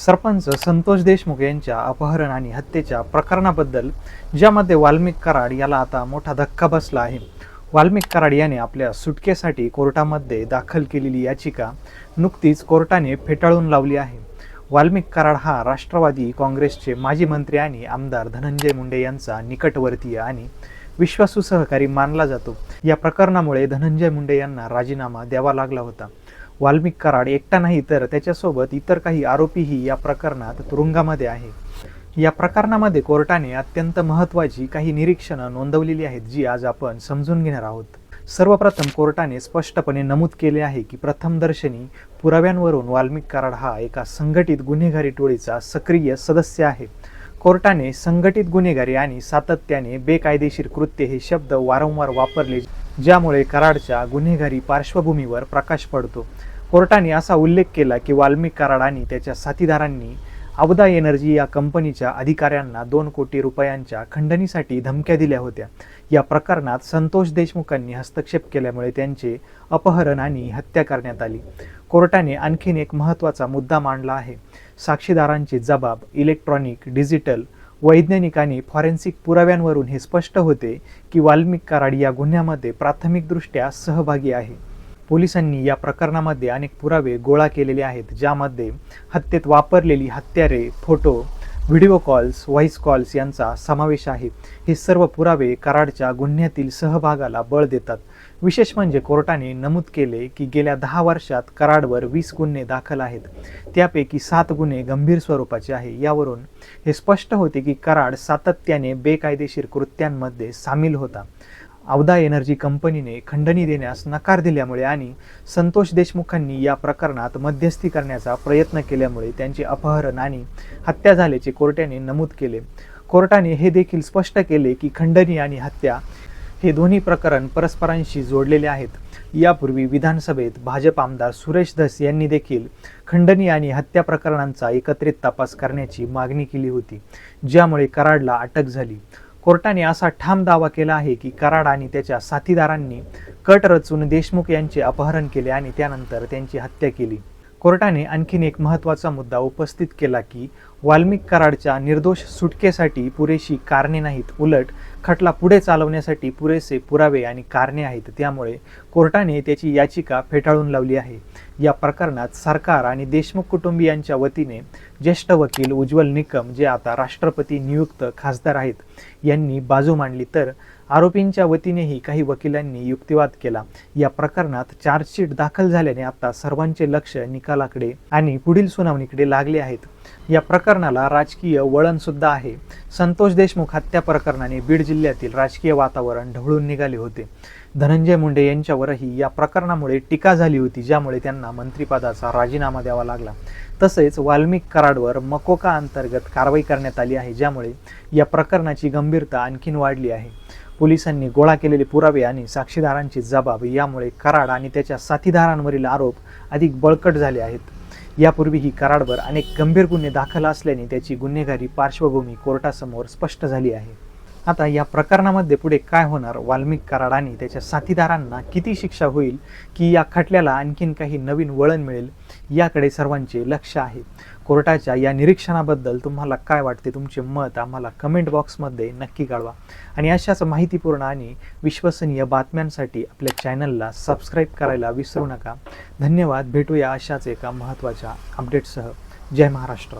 सरपंच संतोष देशमुख यांच्या अपहरण आणि हत्येच्या प्रकरणाबद्दल ज्यामध्ये वाल्मिक कराड याला आता मोठा धक्का बसला आहे. वाल्मिक कराड याने आपल्या सुटकेसाठी कोर्टामध्ये दाखल केलेली याचिका नुकतीच कोर्टाने फेटाळून लावली आहे. वाल्मिक कराड हा राष्ट्रवादी काँग्रेसचे माजी मंत्री आणि आमदार धनंजय मुंडे यांचा निकटवर्तीय आणि विश्वासू सहकारी मानला जातो. या प्रकरणामुळे धनंजय मुंडे यांना राजीनामा द्यावा लागला होता. वाल्मिक कराड एकटा नाही तर त्याच्यासोबत इतर काही आरोपीही या प्रकरणात तुरुंगामध्ये आहे या प्रकरणामध्ये कोर्टाने अत्यंत महत्त्वाची काही निरीक्षणं नोंदवलेली आहेत जी आज आपण समजून घेणार आहोत. सर्वप्रथम कोर्टाने स्पष्टपणे नमूद केले आहे की प्रथमदर्शनी पुराव्यांवरून वाल्मिक कराड हा एका संघटित गुन्हेगारी टोळीचा सक्रिय सदस्य आहे. कोर्टाने संघटित गुन्हेगारी आणि सातत्याने बेकायदेशीर कृत्य हे शब्द वारंवार वापरले ज्यामुळे कराडच्या गुन्हेगारी पार्श्वभूमीवर प्रकाश पडतो. कोर्टाने असा उल्लेख केला की वाल्मिक कराड आणि त्याच्या साथीदारांनी अवदा एनर्जी या कंपनीच्या अधिकाऱ्यांना दोन कोटी रुपयांच्या खंडणीसाठी धमक्या दिल्या होत्या. या प्रकरणात संतोष देशमुखांनी हस्तक्षेप केल्यामुळे त्यांचे अपहरण आणि हत्या करण्यात आली. कोर्टाने आणखीन एक महत्त्वाचा मुद्दा मांडला आहे. साक्षीदारांचे जबाब इलेक्ट्रॉनिक डिजिटल वैज्ञानिक आणि फॉरेन्सिक पुराव्यांवरून हे स्पष्ट होते की वाल्मिक कराड या गुन्ह्यामध्ये प्राथमिकदृष्ट्या सहभागी आहे. पोलिसांनी या प्रकरणामध्ये अनेक पुरावे गोळा केलेले आहेत ज्यामध्ये हत्येत वापरलेली हत्यारे photo video calls voice calls यांचा समावेश आहे. हे सर्व पुरावे कराडच्या गुन्ह्यातील सहभागाला बळ देतात. विशेष म्हणजे कोर्टाने नमूद केले की गेल्या दहा वर्षात कराडवर वीस गुन्हे दाखल आहेत. त्यापैकी सात गुन्हे गंभीर स्वरूपाचे आहे. यावरून हे स्पष्ट होते की कराड सातत्याने बेकायदेशीर कृत्यांमध्ये सामील होता. अवधा एनर्जी कंपनीने खंडणी देण्यास नकार दिल्यामुळे आणि संतोष देशमुखांनी या प्रकरणात मध्यस्थी करण्याचा प्रयत्न केल्यामुळे त्यांचे अपहरण आणि हत्या झाल्याचे कोर्टाने नमूद केले. कोर्टाने हे देखील स्पष्ट केले की खंडणी आणि हत्या हे दोन्ही प्रकरण परस्परांशी जोडलेले आहेत. यापूर्वी विधानसभेत भाजप आमदार सुरेश धस यांनी देखील खंडणी आणि हत्या प्रकरणांचा एकत्रित तपास करण्याची मागणी केली होती ज्यामुळे कराडला अटक झाली. कोर्टाने असा ठाम दावा केला आहे की कराड आणि त्याच्या साथीदारांनी कट रचून देशमुख यांचे अपहरण केले आणि त्यानंतर त्यांची हत्या केली. कोर्टाने आणखीन एक महत्त्वाचा मुद्दा उपस्थित केला की वाल्मिक कराडच्या निर्दोष सुटकेसाठी पुरेशी कारणे नाहीत. उलट खटला पुढे चालवण्यासाठी पुरेसे पुरावे आणि कारणे आहेत. त्यामुळे कोर्टाने त्याची याचिका फेटाळून लावली आहे. या प्रकरणात सरकार आणि देशमुख कुटुंबियांच्या वतीने ज्येष्ठ वकील उज्ज्वल निकम जे आता राष्ट्रपती नियुक्त खासदार आहेत यांनी बाजू मांडली. तर आरोपींच्या वतीनेही काही वकिलांनी युक्तिवाद केला. या प्रकरणात चार्जशीट दाखल झाल्याने आता सर्वांचे लक्ष निकालाकडे आणि पुढील सुनावणीकडे लागले आहेत. या प्रकरणाला राजकीय वळणसुद्धा आहे. संतोष देशमुख हत्या प्रकरणाने बीड जिल्ह्यातील राजकीय वातावरण ढवळून निघाले होते. धनंजय मुंडे यांच्यावरही या प्रकरणामुळे टीका झाली होती ज्यामुळे त्यांना मंत्रिपदाचा राजीनामा द्यावा लागला. तसेच वाल्मिक कराडवर मकोका अंतर्गत कारवाई करण्यात आली आहे ज्यामुळे या प्रकरणाची गंभीरता आणखीन वाढली आहे. पोलिसांनी गोळा केलेले पुरावे आणि साक्षीदारांची जबाब यामुळे कराड आणि त्याच्या साथीदारांवरील आरोप अधिक बळकट झाले आहेत. यापूर्वीही कराडवर अनेक गंभीर गुन्हे दाखल असल्याने त्याची गुन्हेगारी पार्श्वभूमी कोर्टासमोर स्पष्ट झाली आहे. आता या प्रकरणामध्ये पुढे काय होणार? वाल्मिक कराड आणि त्याच्या साथीदारांना किती शिक्षा होईल? की या खटल्याला आणखीन काही नवीन वळण मिळेल? याकडे सर्वांचे लक्ष आहे. कोर्टाच्या या निरीक्षणाबद्दल तुम्हाला काय वाटते? तुमचे मत आम्हाला कमेंट बॉक्समध्ये नक्की कळवा. आणि अशाच माहितीपूर्ण आणि विश्वसनीय बातम्यांसाठी आपल्या चॅनलला सबस्क्राईब करायला विसरू नका. धन्यवाद. भेटूया अशाच एका महत्त्वाच्या अपडेटसह जय महाराष्ट्र.